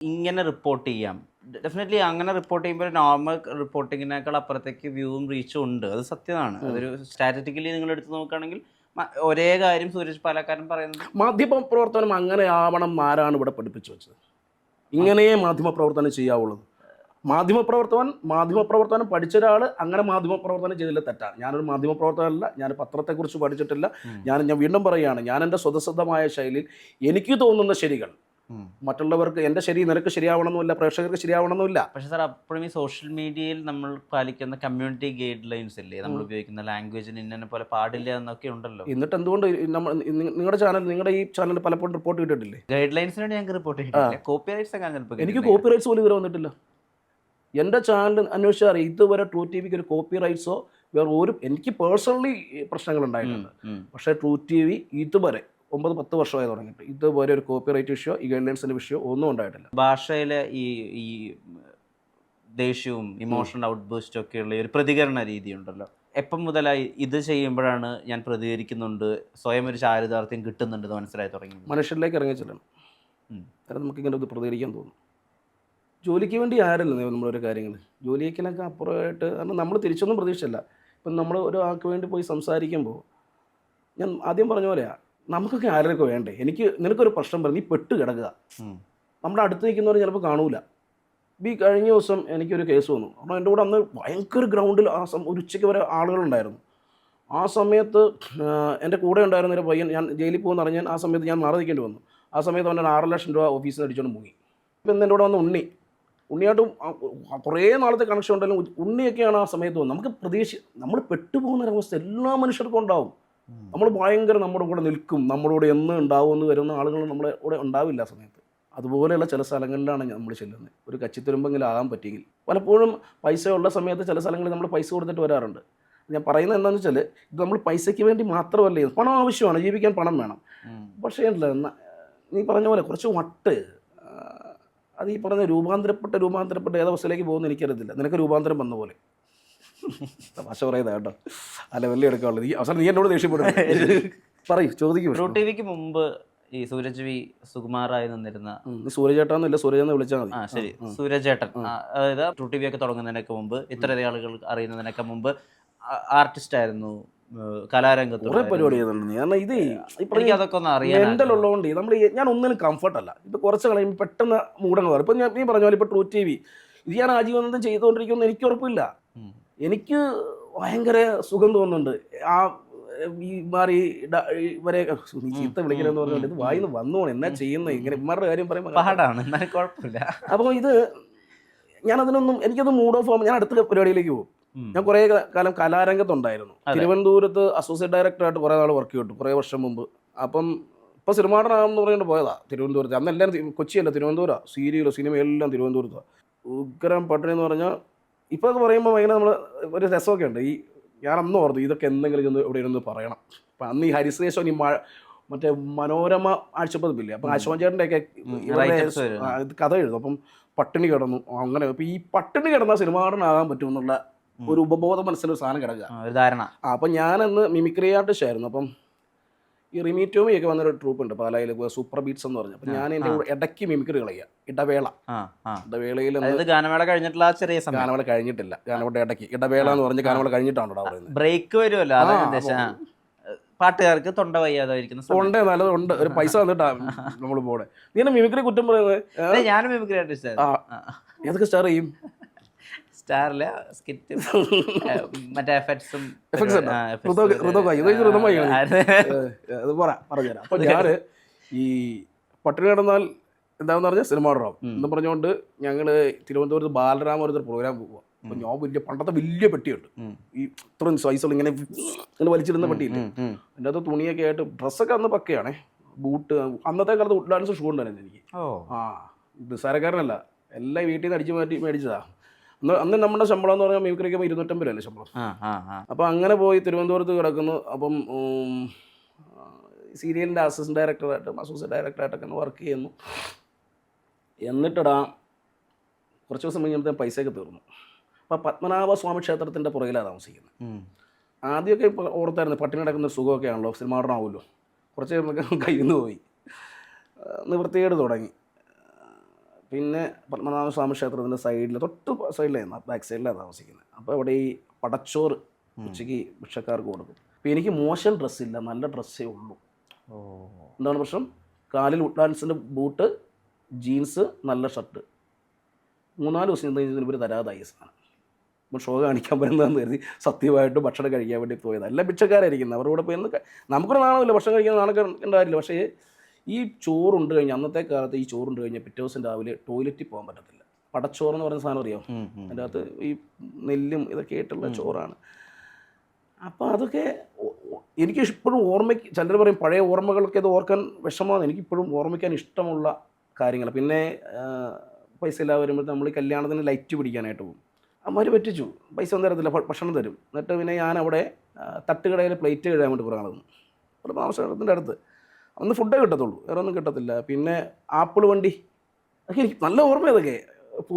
ഇങ്ങനെ റിപ്പോർട്ട് ചെയ്യാം. ഡെഫിനറ്റ്ലി അങ്ങനെ റിപ്പോർട്ട് ചെയ്യുമ്പോൾ നോർമൽ റിപ്പോർട്ടിങ്ങിനേക്കാൾ അപ്പുറത്തേക്ക് വ്യൂവും റീച്ചും ഉണ്ട്. അത് സത്യമാണ്. അതൊരു സ്റ്റാറ്റിസ്റ്റിക്കലി നിങ്ങൾ എടുത്ത് നോക്കുകയാണെങ്കിൽ ഒരേ കാര്യം സൂരജ് പാലക്കാരൻ പറയുന്നത്. മാധ്യമ പ്രവർത്തനം അങ്ങനെ ആവണം ആരാണ് ഇവിടെ പഠിപ്പിച്ചു വെച്ചത്? ഇങ്ങനെയേ മാധ്യമ പ്രവർത്തനം ചെയ്യാവുള്ളത് മാധ്യമ പ്രവർത്തകൻ മാധ്യമ പ്രവർത്തനം പഠിച്ച ഒരാൾ അങ്ങനെ മാധ്യമ പ്രവർത്തനം ചെയ്തില്ല തെറ്റാണ്. ഞാനൊരു മാധ്യമ പ്രവർത്തകനല്ല. ഞാൻ പത്രത്തെക്കുറിച്ച് പഠിച്ചിട്ടില്ല. ഞാൻ ഞാൻ വീണ്ടും പറയുകയാണ്. ഞാൻ എന്റെ സ്വതസിദ്ധമായ ശൈലിയിൽ എനിക്ക് തോന്നുന്ന ശരികൾ മറ്റുള്ളവർക്ക് എന്റെ ശരി നിനക്ക് ശരിയാവണമെന്നില്ല പ്രേക്ഷകർക്ക് ശരിയാവണമെന്നില്ല. പക്ഷെ സാർ അപ്പോഴും ഈ സോഷ്യൽ മീഡിയയിൽ നമ്മൾ പാലിക്കുന്ന കമ്മ്യൂണിറ്റി ഗൈഡ് ലൈൻസ് ഇല്ലേ? നമ്മൾ ഉപയോഗിക്കുന്ന ലാംഗ്വേജിന് ഇന്നെ പോലെ പാടില്ല എന്നൊക്കെ ഉണ്ടല്ലോ. എന്നിട്ട് എന്തുകൊണ്ട് നമ്മൾ നിങ്ങളുടെ ചാനൽ നിങ്ങളുടെ ഈ ചാനൽ പലപ്പോഴും റിപ്പോർട്ട് കിട്ടിയിട്ടില്ലേ? ഗൈഡ് ലൈൻസിനോട് ഞങ്ങൾക്ക് റിപ്പോർട്ട് കിട്ടില്ല കോപ്പി റൈറ്റ്സ് ഒക്കെ ചിലപ്പോൾ എനിക്ക് കോപ്പി റൈറ്റ്സ് പോലും ഇതുവരെ വന്നിട്ടില്ല. എന്റെ ചാനൽ അന്വേഷിച്ചാൽ അറിയാം ഇതുവരെ ട്രൂ ടി വിക്ക് ഒരു കോപ്പി റൈറ്റ്സോ വേറെ ഒരു എനിക്ക് പേഴ്സണലി പ്രശ്നങ്ങൾ ഉണ്ടായിട്ടുണ്ട് പക്ഷേ ട്രൂ ടി വി ഇതുവരെ ഒമ്പത് പത്ത് വർഷമായി തുടങ്ങിയിട്ട്. ഇതുപോലെ ഒരു കോപ്പി റൈറ്റ് വിഷയോ ഈ ഗൈഡ് ലൈൻസിന്റെ വിഷയോ ഒന്നും ഉണ്ടായിട്ടില്ല. ഭാഷയിലെ ഈ ഈ ദേഷ്യവും ഇമോഷണൽ ഔട്ട് ബേസ്റ്റും ഒക്കെയുള്ള ഒരു പ്രതികരണ രീതി ഉണ്ടല്ലോ എപ്പം മുതലായി ഇത് ചെയ്യുമ്പോഴാണ് ഞാൻ പ്രതികരിക്കുന്നുണ്ട് സ്വയം ഒരു ചാരിതാർത്ഥ്യം കിട്ടുന്നുണ്ടെന്ന് മനസ്സിലായി തുടങ്ങി മനുഷ്യരിലേക്ക് ഇറങ്ങി ചെല്ലണം. അന്നേരം നമുക്കിങ്ങനെ ഇത് പ്രതികരിക്കാൻ തോന്നും. ജോലിക്ക് വേണ്ടി ആരല്ല നമ്മളൊരു കാര്യങ്ങൾ ജോലിയൊക്കെ അപ്പുറമായിട്ട് കാരണം നമ്മൾ തിരിച്ചൊന്നും പ്രതീക്ഷിച്ചല്ല. ഇപ്പം നമ്മൾ ഒരാൾക്ക് വേണ്ടി പോയി സംസാരിക്കുമ്പോൾ ഞാൻ ആദ്യം പറഞ്ഞ പോലെയാ നമുക്കൊക്കെ ആരൊക്കെ വേണ്ടേ? എനിക്ക് നിനക്കൊരു പ്രശ്നം പറഞ്ഞു നീ പെട്ട് കിടക്കുക. നമ്മുടെ അടുത്ത് നിൽക്കുന്നവർ ചിലപ്പോൾ കാണൂല. ഈ കഴിഞ്ഞ ദിവസം എനിക്കൊരു കേസ് വന്നു. കാരണം എന്റെ കൂടെ അന്ന് ഭയങ്കര ഗ്രൗണ്ടിൽ ആ സം ഒരു ഉച്ചയ്ക്ക് വരെ ആളുകളുണ്ടായിരുന്നു. ആ സമയത്ത് എന്റെ കൂടെ ഉണ്ടായിരുന്ന ഒരു പയ്യൻ ഞാൻ ജയിലിൽ പോകുന്ന അറിഞ്ഞാൽ ആ സമയത്ത് ഞാൻ മാറി നിൽക്കേണ്ടി വന്നു. ആ സമയത്ത് അവന്റെ ആറ് ലക്ഷം രൂപ ഓഫീസിൽ നിന്ന് അടിച്ചുകൊണ്ട് മുങ്ങി. ഇപ്പം ഇന്ന് എന്റെ കൂടെ വന്ന ഉണ്ണി. ഉണ്ണിയായിട്ടും കുറേ നാളത്തെ കണക്ഷൻ ഉണ്ടെങ്കിലും ഉണ്ണിയൊക്കെയാണ് ആ സമയത്ത് വന്നത്. നമുക്ക് പ്രതീക്ഷ നമ്മൾ പെട്ടുപോകുന്ന ഒരവസ്ഥ എല്ലാ മനുഷ്യർക്കും ഉണ്ടാവും. നമ്മൾ ഭയങ്കര നമ്മുടെ കൂടെ നിൽക്കും. നമ്മുടെ കൂടെ എന്ന് ഉണ്ടാവും എന്ന് വരുന്ന ആളുകൾ നമ്മുടെ കൂടെ ഉണ്ടാവില്ല ആ സമയത്ത്. അതുപോലെയുള്ള ചില സ്ഥലങ്ങളിലാണ് നമ്മൾ ചെല്ലുന്നത്. ഒരു കച്ചിത്തുരുമ്പെങ്കിലും ആകാൻ പറ്റിയെങ്കിൽ. പലപ്പോഴും പൈസ ഉള്ള സമയത്ത് ചില സ്ഥലങ്ങളിൽ നമ്മൾ പൈസ കൊടുത്തിട്ട് വരാറുണ്ട്. ഞാൻ പറയുന്നത് എന്താണെന്ന് വെച്ചാൽ ഇത് നമ്മൾ പൈസയ്ക്ക് വേണ്ടി മാത്രമല്ല? പണം ആവശ്യമാണ്. ജീവിക്കാൻ പണം വേണം. പക്ഷേ അല്ല നീ പറഞ്ഞ പോലെ കുറച്ച് വട്ട് അത് ഈ പറഞ്ഞ രൂപാന്തരപ്പെട്ട രൂപാന്തരപ്പെട്ട ഏതവസ്ഥയിലേക്ക് പോകുന്ന എനിക്കറിയത്തില്ല. നിനക്ക് രൂപാന്തരം വന്ന പോലെ. തമാശ പറയുന്നത് കേട്ടോ. അല്ല വലിയ എടുക്കാനുള്ളത്. ഈ അവസാനം നീ എന്നോട് ദേഷ്യപ്പെടും പറയൂ ചോദിക്കും ട്രൂ ടി വിക്ക് മുമ്പ് ഈ സൂരജ് വി സുകുമാറായി നിന്നിരുന്ന നീ സൂര്യചേട്ടാന്നില്ല സൂര്യചെന്ന് വിളിച്ചാൽ മതി. ആ ശരി. സൂര്യചേട്ടൻ അതായത് ട്രൂ ടി വി ഒക്കെ തുടങ്ങുന്നതിനൊക്കെ മുമ്പ് ഇത്രയധികം ആളുകൾ അറിയുന്നതിനൊക്കെ മുമ്പ് ആർട്ടിസ്റ്റ് ആയിരുന്നു കലാരംഗത്ത് കുറെ പരിപാടി ചെയ്യുന്നുണ്ട് നീ. കാരണം ഇത് ഈ എനിക്ക് അതൊക്കെ ഒന്ന് ഉള്ളതുകൊണ്ട് നമ്മൾ ഞാൻ ഒന്നിനും കംഫർട്ട് അല്ല. ഇപ്പൊ കുറച്ച് കളയുമ്പോൾ പെട്ടെന്ന് മൂടങ്ങ് മാറും ഇപ്പൊ ഞാൻ നീ പറഞ്ഞ പോലെ ഇപ്പൊ ട്രൂ ടി വി ഇത് ഞാൻ ആജീവനന്ദം ചെയ്തുകൊണ്ടിരിക്കുമെന്ന് എനിക്ക് ഉറപ്പില്ല. എനിക്ക് ഭയങ്കര സുഖം തോന്നുന്നുണ്ട്. ആ ഈ മാറി ഇവരെ ചീത്ത വിളിക്കലെന്ന് പറഞ്ഞാൽ ഇത് വായിന്ന് വന്നോണം. എന്നാ ചെയ്യുന്നത് ഇങ്ങനെ ഇമാരുടെ കാര്യം പറയുമ്പോൾ പാടാണ്. എന്നാലും കുഴപ്പമില്ല. അപ്പോൾ ഇത് ഞാനതിനൊന്നും എനിക്കത് മൂഡ് ഓഫ് ആകുമ്പോൾ ഞാൻ അടുത്ത പരിപാടിയിലേക്ക് പോകും. ഞാൻ കുറേ കാലം കലാരംഗത്തുണ്ടായിരുന്നു. തിരുവനന്തപുരത്ത് അസോസിയേറ്റ് ഡയറക്ടറായിട്ട് കുറേ നാൾ വർക്ക് ചെയ്തിട്ടു. കുറേ വർഷം മുമ്പ്. അപ്പം ഇപ്പോൾ സിനിമാടനാണെന്ന് പറഞ്ഞിട്ട് പോയതാ തിരുവനന്തപുരത്ത്. അന്നെല്ലാം കൊച്ചിയല്ല തിരുവനന്തപുരം സീരിയലോ സിനിമ എല്ലാം തിരുവനന്തപുരത്താണ് ഉഗ്രം പട്ടണി എന്ന് പറഞ്ഞാൽ ഇപ്പോൾ പറയുമ്പോൾ ഭയങ്കര നമ്മൾ ഒരു രസമൊക്കെ ഉണ്ട് ഈ ഞാൻ അന്ന് ഓർത്തു ഇതൊക്കെ എന്തെങ്കിലും ചെന്ന് ഇവിടെ ഇരുന്ന് പറയണം. അപ്പം അന്ന് ഈ ഹരിശ്രേഷൻ ഈ മഴ മറ്റേ മനോരമ ആഴ്ചപ്പതിപ്പില്ലേ? അപ്പം അശോകൻ ഒക്കെ. ആ, ഇത് കഥ എഴുതും. അപ്പം പട്ടിണി കിടന്നു. അങ്ങനെ. അപ്പം ഈ പട്ടിണി കിടന്ന സിനിമാടനാകാൻ പറ്റുമെന്നുള്ള ഒരു ഉപബോധ മനസ്സിലൊരു സാധനം കിടക്കുക. ധാരണ. അപ്പം ഞാനന്ന് മിമിക്രി ആർട്ടിസ്റ്റ് ആയിരുന്നു അപ്പം ഈ റിമീറ്റോമി ഒക്കെ വന്നൊരു ട്രൂപ്പ് ഉണ്ട് പാലായിൽ സൂപ്പർ ബീറ്റ്സ് എന്ന് പറഞ്ഞു. അപ്പൊ ഞാൻ എന്റെ കൂടെ ഇടയ്ക്ക് മിമിക്രി കളയുക ഇടവേള. ഇടവേളയിൽ ഗാനമേള കഴിഞ്ഞിട്ടുള്ള ചെറിയ സമയം. ഗാനമേള കഴിഞ്ഞിട്ടില്ല. ഗാനവേള ഇടയ്ക്ക്. ഇടവേള എന്ന് പറഞ്ഞ് ഗാനമേള കഴിഞ്ഞിട്ടാണോ അവിടെ പറയുന്നത്? ബ്രേക്ക് വരുമല്ലോ. പാട്ടുകാർക്ക് തൊണ്ട വയ്യാതായിരിക്കുന്നു തൊണ്ട നല്ലത് ഉണ്ട് ഒരു പൈസ വന്നിട്ടാ നമ്മൾ പോടെ നീ മിമിക്രി കുറ്റം പറയുന്നത്? ഞാനും മിമിക്രി ആയിട്ട്. ഏതൊക്കെ സ്റ്റാർ ചെയ്യും? സ്റ്റാറിൽ സ്കിറ്റ് മറ്റേ എഫക്ട്സും അത് പറ പറഞ്ഞുതരാം. അപ്പൊ ഞാൻ ഈ പട്ടിണി കിടന്നാൽ എന്താന്ന് പറഞ്ഞാൽ സിനിമ ഓർഡറാവും എന്ന് പറഞ്ഞുകൊണ്ട് ഞങ്ങൾ തിരുവനന്തപുരത്ത് ബാലരാമപുരത്ത് പ്രോഗ്രാം പോകുക അപ്പൊ ഞാൻ വലിയ പണ്ടത്തെ വലിയ പെട്ടിയുണ്ട്. ഈ ഇത്രയും സൈസുള്ള ഇങ്ങനെ ഇങ്ങനെ വലിച്ചിരുന്ന പെട്ടിയില്ല? അതിന്റെ അകത്ത് തുണിയൊക്കെ ആയിട്ട് ഡ്രസ്സൊക്കെ അന്ന് പക്കയാണേ. ബൂട്ട് അന്നത്തെ കാലത്ത് ഉഡ്ലാൻസ് ഷൂ ഉണ്ടായിരുന്നു എനിക്ക്. ആ നിസ്സാരക്കാരനല്ല. എല്ലാം വീട്ടിൽ നിന്ന് അടിച്ചു മാറ്റി മേടിച്ചതാ. അന്ന് നമ്മുടെ ശമ്പളം എന്ന് പറഞ്ഞാൽ മിമിക്രിക്ക് ഇരുന്നൂറ്റമ്പത് രൂപയല്ലേ ശമ്പളം? അപ്പൊ ആ ആ. അപ്പോൾ അങ്ങനെ പോയി തിരുവനന്തപുരത്ത് കിടക്കുന്നു. അപ്പം സീരിയലിന്റെ അസിസ്റ്റന്റ് ഡയറക്ടറായിട്ടും അസോസിയേറ്റ് ഡയറക്ടറായിട്ടൊക്കെ വർക്ക് ചെയ്യുന്നു. എന്നിട്ടടാ കുറച്ച് ദിവസം കഴിഞ്ഞപ്പോൾ പൈസയൊക്കെ തീർന്നു. അപ്പോൾ പത്മനാഭ സ്വാമി ക്ഷേത്രത്തിന്റെ പുറകിലാണ് താമസിക്കുന്നത്. ആദ്യമൊക്കെ ഓർത്തായിരുന്നു പട്ടിണി കിടക്കുന്ന ഒരു സുഖമൊക്കെ ആണല്ലോ സിനിമാടനാവുമല്ലോ കുറച്ച് കഴിയുമ്പോൾ കയ്യിൽ നിന്ന് പോയി നിവൃത്തികേട് തുടങ്ങി. പിന്നെ പത്മനാഭ സ്വാമി ക്ഷേത്രത്തിന്റെ സൈഡിൽ തൊട്ട് സൈഡിലായിരുന്നു ബാക്ക് സൈഡിലാണ് താമസിക്കുന്നത്. അപ്പോൾ അവിടെ ഈ പടച്ചോറ് ഉച്ചയ്ക്ക് ഭിക്ഷക്കാർക്ക് കൊടുക്കും. അപ്പോൾ എനിക്ക് മോശം ഡ്രസ്സില്ല നല്ല ഡ്രസ്സേ ഉള്ളൂ. ഓ. എന്താണ് പ്രശ്നം? കാലിൽ ഉട്ടാൻസിന്റെ ബൂട്ട് ജീൻസ് നല്ല ഷർട്ട്. മൂന്നാൽ ദിവസം ഇതിന് കഴിഞ്ഞാൽ ഇവർ തരാതായി സാധനം. അപ്പം ഷോ കാണിക്കാൻ പറ്റുന്നതെന്ന് കരുതി സത്യമായിട്ട് ഭക്ഷണം കഴിക്കാൻ വേണ്ടി പോയത്. എല്ലാം ഭിക്ഷക്കാരായിരിക്കുന്നത്. അവരുടെ കൂടെ പോയി നമുക്കൊരു നാണമില്ല ഭക്ഷണം കഴിക്കുന്ന നാണൊക്കെ ഉണ്ടായിരുന്നില്ല പക്ഷേ ഈ ചോറുണ്ട് കഴിഞ്ഞാൽ അന്നത്തെ കാലത്ത് ഈ ചോറുണ്ട് കഴിഞ്ഞാൽ പിറ്റേ ദിവസം രാവിലെ ടോയ്ലറ്റിൽ പോകാൻ പറ്റത്തില്ല. പടച്ചോറ് എന്ന് പറയുന്ന സാധനം അറിയാം. അതിന്റെ അകത്ത് ഈ നെല്ലും ഇതൊക്കെ ആയിട്ടുള്ള ചോറാണ്. അപ്പോൾ അതൊക്കെ എനിക്ക് ഇപ്പോഴും ഓർമ്മയ്ക്ക് ചിലർ പറയും പഴയ ഓർമ്മകളൊക്കെ ഇത് ഓർക്കാൻ വിഷമമാണ്. എനിക്കിപ്പോഴും ഓർമ്മിക്കാൻ ഇഷ്ടമുള്ള കാര്യങ്ങൾ. പിന്നെ പൈസ ഇല്ലാതെ വരുമ്പോൾ നമ്മൾ കല്യാണത്തിന് ലൈറ്റ് പിടിക്കാനായിട്ട് പോകും. അമ്മമാർ പറ്റിച്ചു. പൈസ ഒന്നും തരത്തില്ല. ഭക്ഷണം തരും. എന്നിട്ട് പിന്നെ ഞാൻ അവിടെ തട്ടുകടയിൽ പ്ലേറ്റ് കഴുകാൻ വേണ്ടി പുറകെ ഒരു താമസത്തിന്റെ അടുത്ത്. അന്ന് ഫുഡേ കിട്ടത്തുള്ളൂ. വേറെ ഒന്നും കിട്ടത്തില്ല. പിന്നെ ആപ്പിൾ വണ്ടി. അതൊക്കെ എനിക്ക് നല്ല ഓർമ്മ ഇതൊക്കെ.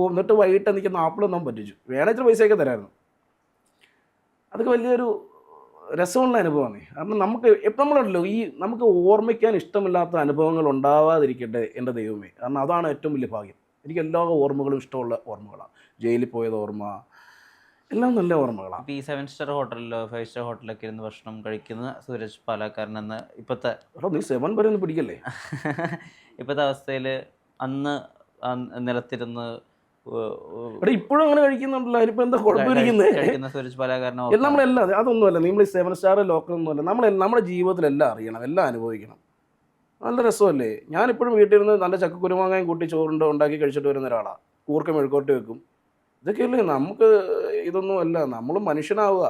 എന്നിട്ട് വൈകിട്ട് നിൽക്കുന്ന ആപ്പിൾ ഒന്നും പറ്റിച്ചു. വേണമെങ്കിൽ പൈസയൊക്കെ തരായിരുന്നു. അതൊക്കെ വലിയൊരു രസമുള്ള അനുഭവമാണ്. കാരണം നമുക്ക് നമ്മളുണ്ടല്ലോ ഈ നമുക്ക് ഓർമ്മിക്കാൻ ഇഷ്ടമില്ലാത്ത അനുഭവങ്ങൾ ഉണ്ടാവാതിരിക്കട്ടെ എന്റെ ദൈവമേ. കാരണം അതാണ് ഏറ്റവും വലിയ ഭാഗ്യം. എനിക്ക് എല്ലാ ഓർമ്മകളും ഇഷ്ടമുള്ള ഓർമ്മകളാണ്. ജയിലിൽ പോയത് ഓർമ്മ എല്ലാം നല്ല ഓർമ്മകളാണ് ഈ സെവൻ സ്റ്റാർ ഹോട്ടലിലോ ഫൈവ് സ്റ്റാർ ഹോട്ടലൊക്കെ ഇരുന്ന് ഭക്ഷണം കഴിക്കുന്ന സൂരജ് പാലക്കാരൻ എന്ന ഇപ്പോഴത്തെ നീ സെവൻ വരെ ഒന്ന് പിടിക്കല്ലേ? ഇപ്പോഴത്തെ അവസ്ഥയിൽ അന്ന് നിലത്തിരുന്ന് ഇപ്പോഴും അങ്ങനെ കഴിക്കുന്നുണ്ടല്ലോ. എന്താ കുഴപ്പമിരിക്കുന്നത് നമ്മളെല്ലാം അതൊന്നുമല്ല നമ്മൾ ഈ സെവൻ സ്റ്റാർ ലോക്കൽ ഒന്നുമല്ല നമ്മൾ നമ്മുടെ ജീവിതത്തിൽ എല്ലാം അറിയണം എല്ലാം അനുഭവിക്കണം. നല്ല രസമല്ലേ? ഞാനിപ്പോഴും വീട്ടിൽ നിന്ന് നല്ല ചക്കക്കുരുമാങ്ങയും കൂട്ടി ചോറുണ്ട് ഉണ്ടാക്കി കഴിച്ചിട്ട് വരുന്ന ഒരാളാണ് കൂർക്കം മെഴുക്കോട്ട് വെക്കും. ഇതൊക്കെയല്ലേ നമുക്ക് ഇതൊന്നും അല്ല നമ്മൾ മനുഷ്യനാവുക.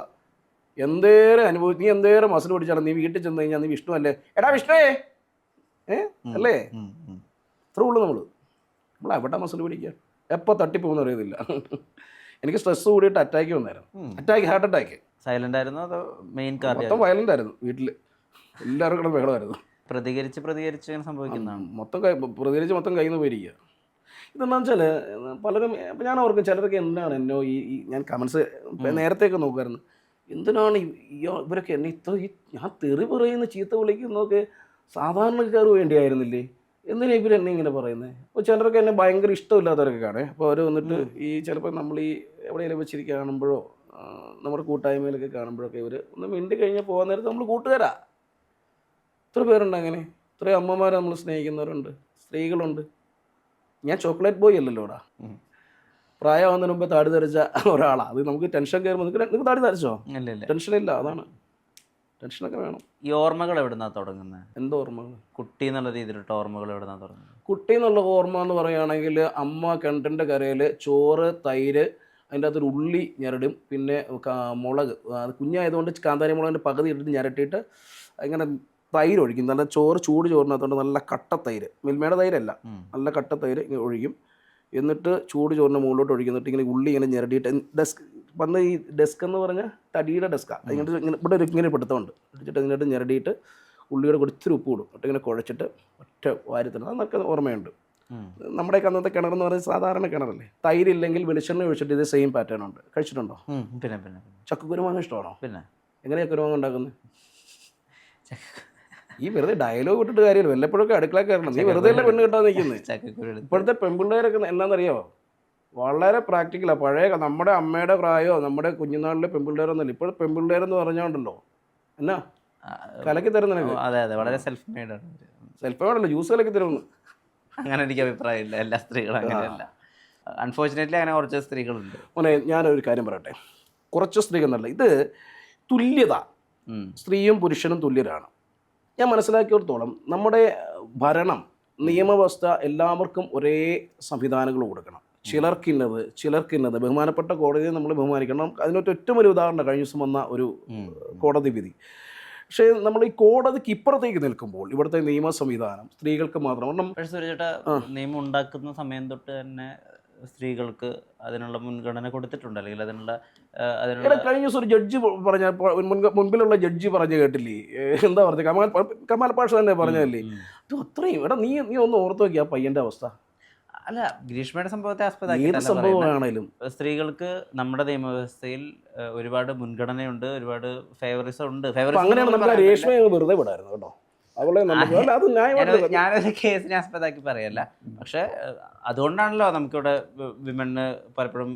എന്തേരം അനുഭവിച്ചു നീ എന്തേരം മസിൽ പിടിച്ചാണ് നീ വീട്ടിൽ ചെന്ന് കഴിഞ്ഞാൽ നീ വിഷ്ണു അല്ലേ? എടാ വിഷ്ണുവേ! ഏ? അല്ലേ? അത്രേ ഉള്ളു നമ്മൾ നമ്മൾ എവിടെ മസിൽ പിടിക്കുക എപ്പോൾ തട്ടിപ്പോകുന്ന അറിയത്തില്ല. എനിക്ക് സ്ട്രെസ് കൂടിയിട്ട് അറ്റാക്ക് വന്നായിരുന്നു അറ്റാക്ക് ഹാർട്ട് അറ്റാക്ക് സൈലന്റ് ആയിരുന്നു അതോ മെയിൻ മൊത്തം വയലന്റ് ആയിരുന്നു വീട്ടിൽ എല്ലാവർക്കും ബഹളമായിരുന്നു. പ്രതികരിച്ച് പ്രതികരിച്ച് സംഭവിക്കുന്നതാണ്. മൊത്തം പ്രതികരിച്ച് മൊത്തം കയ്യിൽ നിന്ന് പോയിരിക്കുക ഇതെന്താണെന്ന് വെച്ചാൽ പലരും ഇപ്പം ഞാൻ ഓർക്കും ചിലരൊക്കെ എന്താണ് എന്നോ ഈ ഈ ഞാൻ കമൻസ് നേരത്തെയൊക്കെ നോക്കുമായിരുന്നു. എന്തിനാണ് ഇവരൊക്കെ എന്നെ ഇത്ര ഈ ഞാൻ തെറി പറയുന്ന ചീത്ത വിളിക്കുന്നതൊക്കെ സാധാരണക്കാർ വേണ്ടിയായിരുന്നില്ലേ? എന്തിനാ ഇവർ എന്നെ ഇങ്ങനെ പറയുന്നത് അപ്പോൾ ചിലരൊക്കെ എന്നെ ഭയങ്കര ഇഷ്ടമില്ലാത്തവരൊക്കെ കാണേ. അപ്പോൾ അവർ വന്നിട്ട് ഈ ചിലപ്പോൾ നമ്മൾ ഈ എവിടെയെങ്കിലും വെച്ചിരിക്കുക കാണുമ്പോഴോ നമ്മുടെ കൂട്ടായ്മയിലൊക്കെ കാണുമ്പോഴൊക്കെ ഇവർ ഒന്ന് മിണ്ടി കഴിഞ്ഞാൽ പോകാൻ നേരത്ത് നമ്മൾ കൂട്ടുകാരാ. ഇത്ര പേരുണ്ട് അങ്ങനെ. ഇത്രയും അമ്മമാരെ നമ്മൾ സ്നേഹിക്കുന്നവരുണ്ട്. സ്ത്രീകളുണ്ട്. ഞാൻ ചോക്ലേറ്റ് ബോയ് അല്ലല്ലോടാ. പ്രായമാവുന്നതിന് മുമ്പ് താടി തരച്ച ഒരാളാണ് അത് നമുക്ക് ടെൻഷൻ കയറുമ്പോൾ നിങ്ങൾക്ക് താടി തരച്ചോ ടെൻഷൻ ഇല്ല ടെൻഷനില്ല അതാണ്. ടെൻഷനൊക്കെ വേണം. ഈ ഓർമ്മകൾ എവിടുന്നാ തുടങ്ങുന്നത് എന്തോ ഓർമ്മകൾ? കുട്ടി എന്നുള്ള രീതിയിലുള്ള ഓർമ്മകൾ എവിടുന്നാ തുടങ്ങുന്നത് കുട്ടി എന്നുള്ള ഓർമ്മ എന്ന് പറയുകയാണെങ്കിൽ അമ്മ കിണറ്റിന്റെ കരയിൽ ചോറ് തൈര് അതിന്റെ അകത്തൊരു ഉള്ളി ഞരടും പിന്നെ മുളക്. അത് കുഞ്ഞായതുകൊണ്ട് കാന്താരി മുളകിന്റെ പകുതി ഇട്ടിട്ട് ഞരട്ടിയിട്ട് ഇങ്ങനെ തൈര് ഒഴിക്കും നല്ല ചോറ് ചൂട് ചോറിനകത്തോണ്ട് നല്ല കട്ട തൈര്. മിൽമയുടെ തൈരല്ല. നല്ല കട്ട തൈര് ഇങ്ങനെ ഒഴിക്കും. എന്നിട്ട് ചൂട് ചോറിന് മുകളിലോട്ട് ഒഴിക്കുന്നിട്ട് ഇങ്ങനെ ഉള്ളി ഇങ്ങനെ ഞെരടിയിട്ട് ഡെസ്ക് വന്ന് ഈ ഡെസ്ക് എന്ന് പറഞ്ഞാൽ തടിയുടെ ഡെസ്ക്കാണ് ഇങ്ങോട്ട് ഇങ്ങനെ ഇവിടെ ഒരു ഇങ്ങനെ പിടുത്തമുണ്ട്. പിടിച്ചിട്ട് ഇങ്ങോട്ട് ഞെരടിയിട്ട് ഉള്ളിയുടെ കൂടെ ഇത്തിരി ഉപ്പ് ഇടും. എന്നിട്ട് ഇങ്ങനെ കുഴച്ചിട്ട് ഒറ്റ വാരത്തിടും അതൊക്കെ ഓർമ്മയുണ്ട്. നമ്മുടെ അന്നത്തെ കിണർ എന്ന് പറയുന്നത് സാധാരണ കിണറല്ലേ? തൈരില്ലെങ്കിൽ വെളിച്ചെണ്ണ ഒഴിച്ചിട്ട് ഇതേ സെയിം പാറ്റേൺ ഉണ്ട്. കഴിച്ചിട്ടുണ്ടോ? പിന്നെ പിന്നെ പിന്നെ. ചക്കക്കുരുമാങ്ങ ഇഷ്ടമാണോ? പിന്നെ. എങ്ങനെയാണ് കുരുമാങ്ങ ഉണ്ടാക്കുന്നത് ഈ വെറുതെ ഡയലോഗ് ഇട്ടിട്ട് കാര്യമില്ല. വല്ലപ്പോഴൊക്കെ അടുക്കള കയറണം. നീ വെറുതെ അല്ലേ പെണ്ണ് കിട്ടാൻ നിൽക്കുന്നത് ഇപ്പോഴത്തെ പെൺപിള്ളേരൊക്കെ എന്താണെന്നറിയോ വളരെ പ്രാക്ടിക്കലാണ് പഴയ നമ്മുടെ അമ്മയുടെ പ്രായമോ നമ്മുടെ കുഞ്ഞുനാളിലെ പെൺപിള്ളേരൊന്നുമില്ല. ഇപ്പോൾ പെൺപിള്ളേരെന്ന് പറഞ്ഞോണ്ടല്ലോ. എന്നാ? കലക്കി തരുന്ന അതെ അതെ. വളരെ സെൽഫ് മെയ്ഡ് ആണ്. സെൽഫ് വേണമല്ലോ ജ്യൂസ് കലക്കി തരുന്നു അങ്ങനെ എനിക്ക് അഭിപ്രായമില്ല. എല്ലാ സ്ത്രീകളും അങ്ങനെയല്ല. അൺഫോർച്ചുനേറ്റ്ലി അങ്ങനെ കുറച്ച് സ്ത്രീകളുണ്ട്. മോനെ ഞാനൊരു കാര്യം പറയട്ടെ. കുറച്ച് സ്ത്രീകൾ എന്നല്ല. ഇത് തുല്യത. സ്ത്രീയും പുരുഷനും തുല്യരാണ്. ഞാൻ മനസ്സിലാക്കിയിടത്തോളം നമ്മുടെ ഭരണം നിയമവ്യവസ്ഥ എല്ലാവർക്കും ഒരേ സംവിധാനങ്ങൾ കൊടുക്കണം. ചിലർക്കിന്നത് ചിലർക്കിന്നത് ബഹുമാനപ്പെട്ട കോടതിയെ നമ്മൾ ബഹുമാനിക്കണം. അതിനൊരു ഏറ്റവും വലിയ ഉദാഹരണം കഴിഞ്ഞ ദിവസം വന്ന ഒരു കോടതി വിധി. പക്ഷേ നമ്മൾ ഈ കോടതിക്ക് ഇപ്പുറത്തേക്ക് നിൽക്കുമ്പോൾ ഇവിടുത്തെ നിയമ സംവിധാനം സ്ത്രീകൾക്ക് മാത്രം. നിയമം ഉണ്ടാക്കുന്ന സമയം തൊട്ട് തന്നെ സ്ത്രീകൾക്ക് അതിനുള്ള മുൻഗണന കൊടുത്തിട്ടുണ്ട്. അല്ലെങ്കിൽ അതിനുള്ള അതിനുള്ള കഴിഞ്ഞ ദിവസം ഒരു ജഡ്ജി പറഞ്ഞ മുൻപിലുള്ള ജഡ്ജി പറഞ്ഞു കേട്ടില്ലേ? എന്താ പറഞ്ഞത് കമാൽ കമാൽ പാഷ തന്നെ പറഞ്ഞല്ലേ അത് അത്രയും എടാ നീ നീ ഒന്ന് ഓർത്തു നോക്കി ആ പയ്യന്റെ അവസ്ഥ. അല്ല ഗ്രീഷ്മയുടെ സംഭവത്തെ ആസ്പദമാക്കിയാണെങ്കിലും സ്ത്രീകൾക്ക് നമ്മുടെ നിയമവ്യവസ്ഥയിൽ ഒരുപാട് മുൻഗണനയുണ്ട് ഒരുപാട് ഫേവറിസം ഉണ്ട്. ഫേവറിസം അങ്ങനെയാണ് നമുക്ക് രേഷ്മയെ വെറുതെ വിടായിരുന്നു കേട്ടോ. അവളെ അത് ഞാനൊരു കേസിനെ ആസ്പദമാക്കി പറയല്ല. പക്ഷെ അതുകൊണ്ടാണല്ലോ നമുക്കിവിടെ വിമണ് പലപ്പോഴും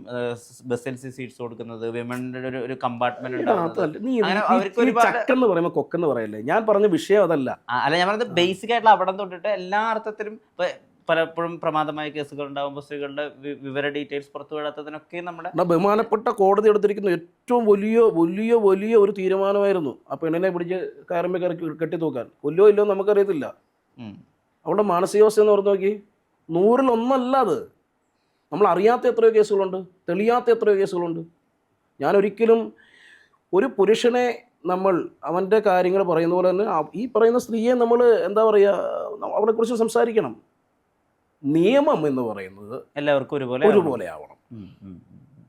ബസ്സിൽ സീറ്റ്സ് കൊടുക്കുന്നത് വിമണിന്റെ ഒരു ഒരു കമ്പാർട്ട്മെന്റ് കൊക്കെന്ന് പറയല്ലേ? ഞാൻ പറഞ്ഞ വിഷയം അതല്ല. അല്ല ഞാൻ പറഞ്ഞത് ബേസിക് ആയിട്ടുള്ള അവിടം തൊട്ടിട്ട് എല്ലാ അർത്ഥത്തിലും ഇപ്പൊ പലപ്പോഴും പ്രമാദമായ കേസുകൾ ഉണ്ടാകുമ്പോൾ സ്ത്രീകളുടെ വിവര ഡീറ്റെയിൽസ് പുറത്തു വിടാത്തതിനൊക്കെ നമ്മുടെ ബഹുമാനപ്പെട്ട കോടതി എടുത്തിരിക്കുന്ന ഏറ്റവും വലിയ വലിയ വലിയ ഒരു തീരുമാനമായിരുന്നു ആ പെണ്ണിനെ പിടിച്ച് കയറുമ്പോൾ കയറി കെട്ടി തൂക്കാൻ കൊല്ലോ ഇല്ലോ നമുക്കറിയത്തില്ല. അവളുടെ മാനസികാവസ്ഥ എന്ന് പറഞ്ഞു നോക്കി. നൂറിൽ ഒന്നല്ല അത്. നമ്മൾ അറിയാത്ത എത്രയോ കേസുകളുണ്ട്. തെളിയാത്ത എത്രയോ കേസുകളുണ്ട്. ഞാൻ ഒരിക്കലും ഒരു പുരുഷനെ നമ്മൾ അവന്റെ കാര്യങ്ങൾ പറയുന്ന പോലെ തന്നെ ഈ പറയുന്ന സ്ത്രീയെ നമ്മൾ എന്താ പറയുക അവളെക്കുറിച്ച് സംസാരിക്കണം. നിയമം എന്ന് പറയുന്നത് എല്ലാവർക്കും ഒരുപോലെ. ഒരുപോലെ ആവണം.